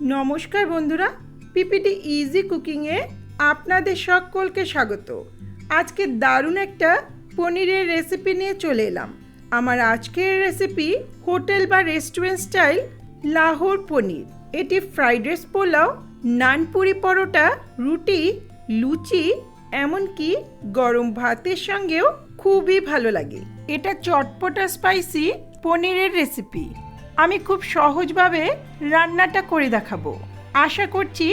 নমস্কার বন্ধুরা, PPT easy কুকিংয়ে আপনাদের সকলকে স্বাগত। আজকে দারুণ একটা পনিরের রেসিপি নিয়ে চলে এলাম। আমার আজকের রেসিপি হোটেল বা রেস্টুরেন্ট স্টাইল লাহোর পনির। এটি ফ্রাইড রাইস পোলাও নানপুরি পরোটা, রুটি, লুচি, এমনকি গরম ভাতের সঙ্গেও খুবই ভালো লাগে। এটা চটপটা স্পাইসি পনিরের রেসিপি আমি খুব সহজভাবে রান্নাটা করে দেখাবো। আশা করছি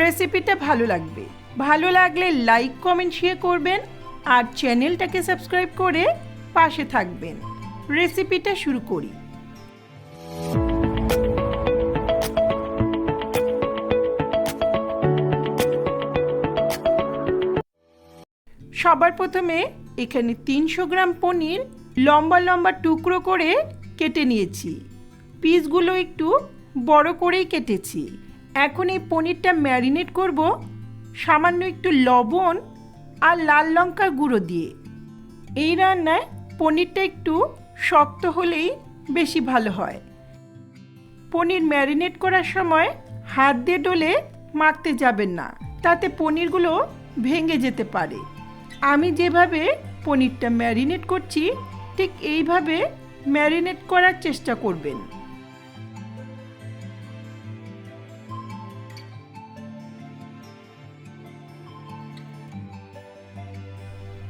রেসিপিটা ভালো লাগবে। ভালো লাগলে লাইক কমেন্ট শেয়ার করবেন আর চ্যানেলটাকে সাবস্ক্রাইব করে পাশে থাকবেন। রেসিপিটা শুরু করি। সবার প্রথমে এখানে তিনশো গ্রাম পনির লম্বা লম্বা টুকরো করে কেটে নিয়েছি। পিসগুলো একটু বড় করেই কেটেছি। এখন এই পনিরটা ম্যারিনেট করব সামান্য একটু লবণ আর লাল লঙ্কার গুঁড়ো দিয়ে। এই রান্নায় পনিরটা একটু শক্ত হলেই বেশি ভালো হয়। পনির ম্যারিনেট করার সময় হাত দিয়ে ডলে মাখতে যাবেন না, তাতে পনিরগুলো ভেঙে যেতে পারে। আমি যেভাবে পনিরটা ম্যারিনেট করছি, ঠিক এইভাবে ম্যারিনেট করার চেষ্টা করবেন।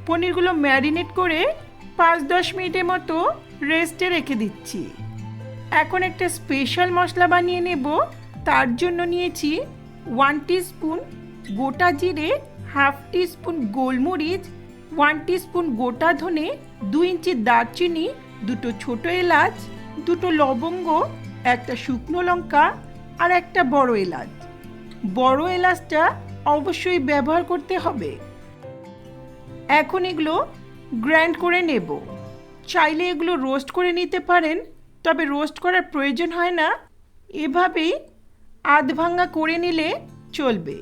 পনিরগুলো ম্যারিনেট করে পাঁচ দশ মিনিটের মতো রেস্টে রেখে দিচ্ছি। এখন একটা স্পেশাল মশলা বানিয়ে নেব। তার জন্য নিয়েছি ওয়ান স্পুন গোটা জিরে, হাফ স্পুন গোলমরিচ, ওয়ান স্পুন গোটা ধনে দু ইঞ্চি দারচিনি, দুটো ছোট এলাচ, দুটো লবঙ্গ, একটা শুকনো লঙ্কা আর একটা বড় এলাচ। বড় এলাচটা অবশ্যই ব্যবহার করতে হবে। এখন এগুলো গ্র্যান্ড করে নেব। চাইলে এগুলো রোস্ট করে নিতে পারেন, তবে রোস্ট করার প্রয়োজন হয় না। এভাবেই আধ ভাঙা করে নিলে চলবে।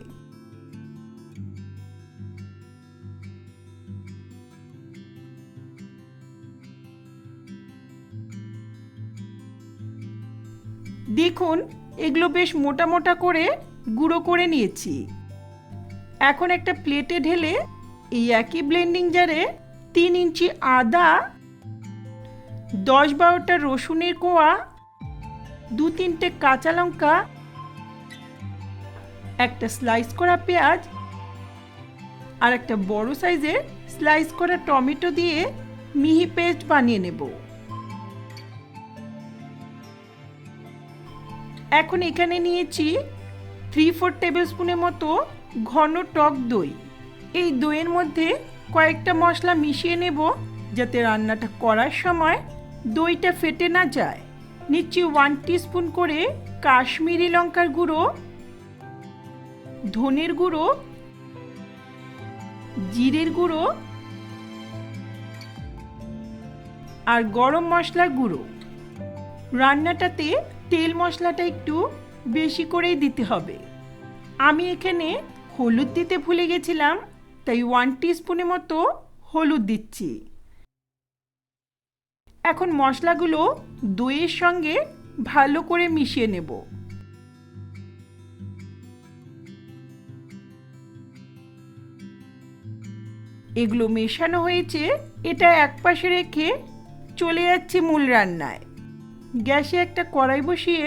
দেখুন, এগুলো বেশ মোটা মোটা করে গুঁড়ো করে নিয়েছি। এখন একটা প্লেটে ঢেলে এই একই ব্লেন্ডিং জারে তিন ইঞ্চি আদা, দশ বারোটা রসুনের কোয়া, দু তিনটে কাঁচা লঙ্কা, একটা স্লাইস করা পেঁয়াজ আর একটা বড় সাইজের স্লাইস করা টমেটো দিয়ে মিহি পেস্ট বানিয়ে নেব। এখন এখানে নিয়েছি থ্রি ফোর টেবিল স্পুনের মতো ঘন টক দই। এই দইয়ের মধ্যে কয়েকটা মশলা মিশিয়ে নেব যাতে রান্নাটা করার সময় দইটা ফেটে না যায়। নিচ্ছি ওয়ান স্পুন করে কাশ্মীরি লঙ্কার গুঁড়ো, ধনের গুঁড়ো, জিরের গুঁড়ো আর গরম মশলার গুঁড়ো। রান্নাটাতে তেল মশলাটা একটু বেশি করেই দিতে হবে। আমি এখানে হলুদ দিতে ভুলে গেছিলাম। তাই ওয়ান স্পুনের মতো হলুদ দিচ্ছি। এখন মশলাগুলো দইয়ের সঙ্গে ভালো করে মিশিয়ে নেব। এগুলো মেশানো হয়েছে, এটা এক পাশে রেখে চলে যাচ্ছে মূল রান্নায়। গ্যাসে একটা কড়াই বসিয়ে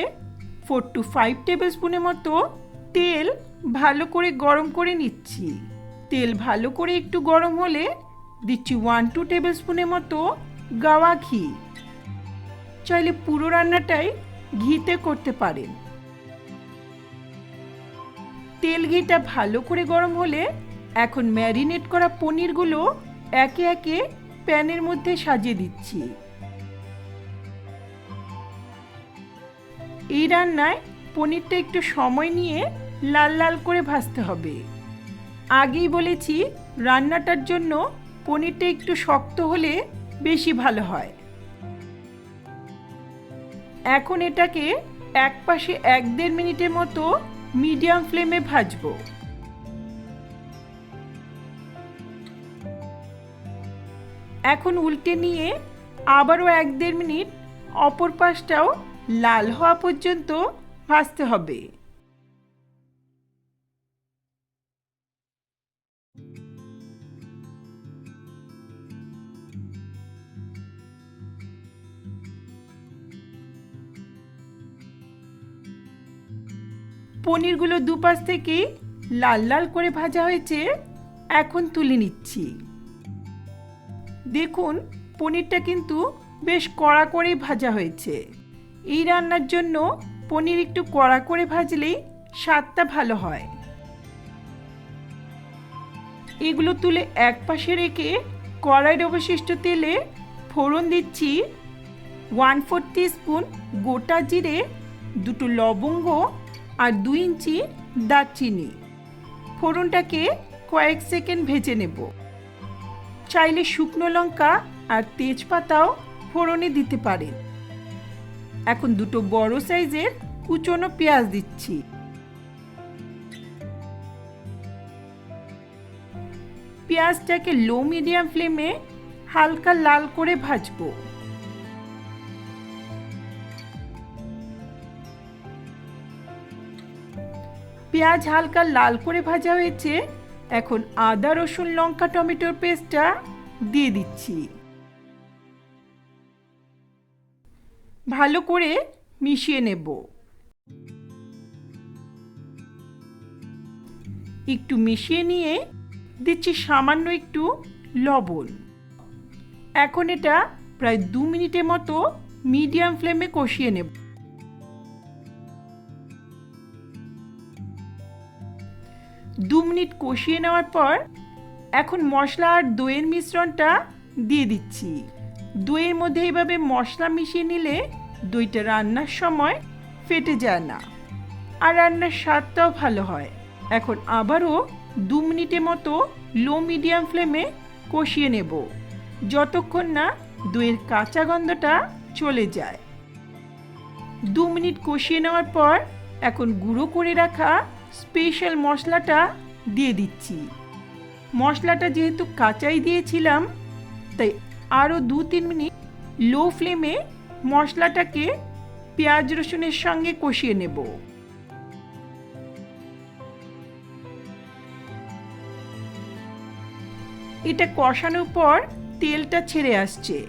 ফোর টু ফাইভ টেবিল স্পুনের মতো তেল ভালো করে গরম করে নিচ্ছি। তেল ভালো করে একটু গরম হলে দিচ্ছি ওয়ান টু টেবিল স্পুনের মতো গাওয়া ঘি। চাইলে পুরো রান্নাটাই ঘিতে করতে পারেন। তেল ঘিটা ভালো করে গরম হলে এখন ম্যারিনেট করা পনিরগুলো একে একে প্যানের মধ্যে সাজিয়ে দিচ্ছি। এই রান্নায় পনিরটা একটু সময় নিয়ে লাল লাল করে ভাজতে হবে। আগেই বলেছি, রান্নাটার জন্য পনিরটা একটু শক্ত হলে বেশি ভালো হয়। এখন এটাকে এক পাশে এক দেড় মিনিটের মতো মিডিয়াম ফ্লেমে ভাজবো। এখন উল্টে নিয়ে আবারও এক দেড় মিনিট, অপর পাশটাও লাল হওয়া পর্যন্ত ভাজতে হবে। পনিরগুলো দুপাশ থেকে লাল লাল করে ভাজা হয়েছে, এখন তুলে নিচ্ছি। দেখুন, পনিরটা কিন্তু বেশ কড়া করেই ভাজা হয়েছে। এই রান্নার জন্য পনির একটু কড়া করে ভাজলেই স্বাদটা ভালো হয়। এগুলো তুলে এক পাশে রেখে কড়াইয়ের অবশিষ্ট তেলে ফোড়ন দিচ্ছি। ওয়ান ফোর স্পুন গোটা জিরে, দুটো লবঙ্গ আর দুই ইঞ্চি দারচিনি। ফোড়নটাকে কয়েক সেকেন্ড ভেজে নেব। চাইলে শুকনো লঙ্কা আর তেজপাতাও ফোড়নে দিতে পারেন। এখন দুটো বড় সাইজের কুচনো পেঁয়াজ দিচ্ছি। পেঁয়াজটাকে লো মিডিয়াম ফ্লেমে হালকা লাল করে ভাজবো। পেঁয়াজ হালকা লাল করে ভাজা হয়েছে, এখন আদা, রসুন, লঙ্কা, টমেটোর পেস্টটা দিয়ে দিচ্ছি। ভালো করে মিশিয়ে নেব। একটু মিশিয়ে নিয়ে দিচ্ছি সামান্য একটু লবণ। এখন এটা প্রায় দু মিনিটের মতো মিডিয়াম ফ্লেমে কষিয়ে নেব। দু মিনিট কষিয়ে নেওয়ার পর এখন মশলা আর দইয়ের মিশ্রণটা দিয়ে দিচ্ছি। দইয়ের মধ্যে এইভাবে মশলা মিশিয়ে নিলে দইটা রান্নার সময় ফেটে যায় না আর রান্নার স্বাদটাও ভালো হয়। এখন আবারও দু মিনিটের মতো লো মিডিয়াম ফ্লেমে কষিয়ে নেব, যতক্ষণ না দইয়ের কাঁচা গন্ধটা চলে যায়। দু মিনিট কষিয়ে নেওয়ার পর এখন গুঁড়ো করে রাখা স্পেশাল মশলাটা দিয়ে দিচ্ছি। মশলাটা যেহেতু কাঁচাই দিয়েছিলাম, তাই আরও দু তিন মিনিট লো ফ্লেমে মশলাটাকে পেঁয়াজ রসুনের সঙ্গে কষিয়ে নেব। এটা কষানোর পর তেলটা ছেড়ে আসছে।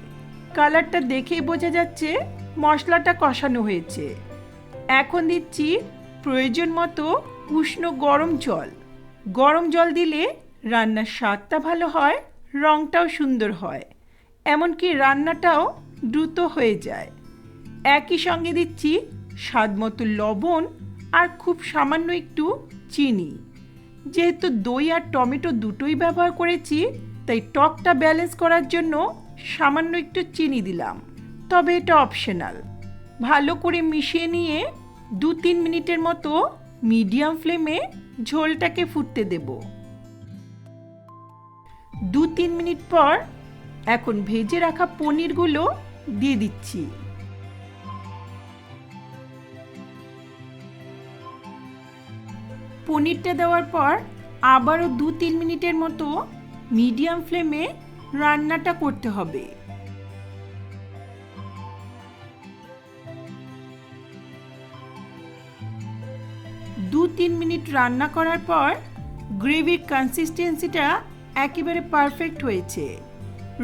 কালারটা দেখেই বোঝা যাচ্ছে মশলাটা কষানো হয়েছে। এখন দিচ্ছি প্রয়োজন মতো উষ্ণ গরম জল। গরম জল দিলে রান্নার স্বাদটা ভালো হয় রঙটাও সুন্দর হয়। এমনকি রান্নাটাও দ্রুত হয়ে যায়। একই সঙ্গে দিচ্ছি স্বাদ মতো লবণ আর খুব সামান্য একটু চিনি। যেহেতু দই আর টমেটো দুটোই ব্যবহার করেছি, তাই টকটা ব্যালেন্স করার জন্য সামান্য একটু চিনি দিলাম। তবে এটা অপশনাল। ভালো করে মিশিয়ে নিয়ে দু তিন মিনিটের মতো মিডিয়াম ফ্লেমে ঝোলটাকে ফুটতে দেব। দু তিন মিনিট পর এখন ভেজে রাখা পনিরগুলো দিয়ে দিচ্ছি। পনিরটা দেওয়ার পর আবারও দু তিন মিনিটের মতো মিডিয়াম ফ্লেমে রান্নাটা করতে হবে। দু তিন মিনিট রান্না করার পর গ্রেভির কনসিস্টেন্সিটা একেবারে পারফেক্ট হয়েছে।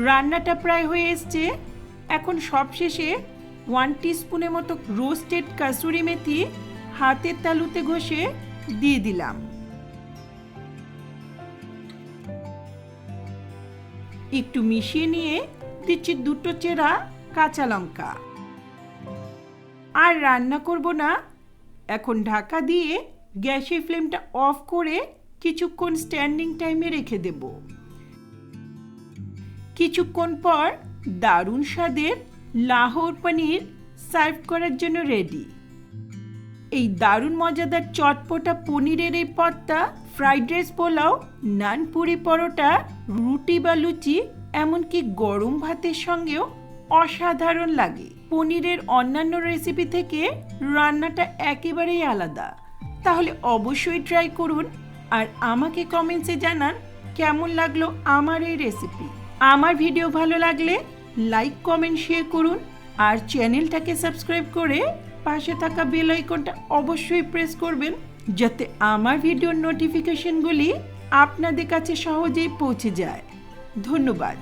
রান্নাটা প্রায় হয়ে এসছে। এখন সবশেষে ওয়ান স্পুনের মতো রোস্টেড কাসুরি মেথি হাতের তালুতে ঘষে দিয়ে দিলাম। একটু মিশিয়ে নিয়ে দিচ্ছি দুটো চেরা কাঁচা লঙ্কা। আর রান্না করব না। এখন ঢাকা দিয়ে গ্যাসের ফ্লেমটা অফ করে কিছুক্ষণ স্ট্যান্ডিং টাইমে রেখে দেব। কিছুক্ষণ পর দারুণ স্বাদের লাহোর পনির সার্ভ করার জন্য রেডি। এই দারুণ মজাদার চটপটা পনিরের এই পদটা, ফ্রাইড রাইস পোলাও, নান পুরি পরোটা, রুটি বা লুচি, এমনকি গরম ভাতের সঙ্গেও অসাধারণ লাগে। পনিরের অন্যান্য রেসিপি থেকে রান্নাটা একেবারেই আলাদা। তাহলে অবশ্যই ট্রাই করুন। আর আমাকে কমেন্টসে জানান, কেমন লাগল আমার এই রেসিপি আমার ভিডিও ভালো লাগলে লাইক কমেন্ট শেয়ার করুন। আর চ্যানেলটাকে সাবস্ক্রাইব করে পাশে থাকা বেল আইকনটা অবশ্যই প্রেস করবেন, যাতে আমার ভিডিওর নোটিফিকেশনগুলি আপনাদের কাছে সহজেই পৌঁছে যায়। ধন্যবাদ।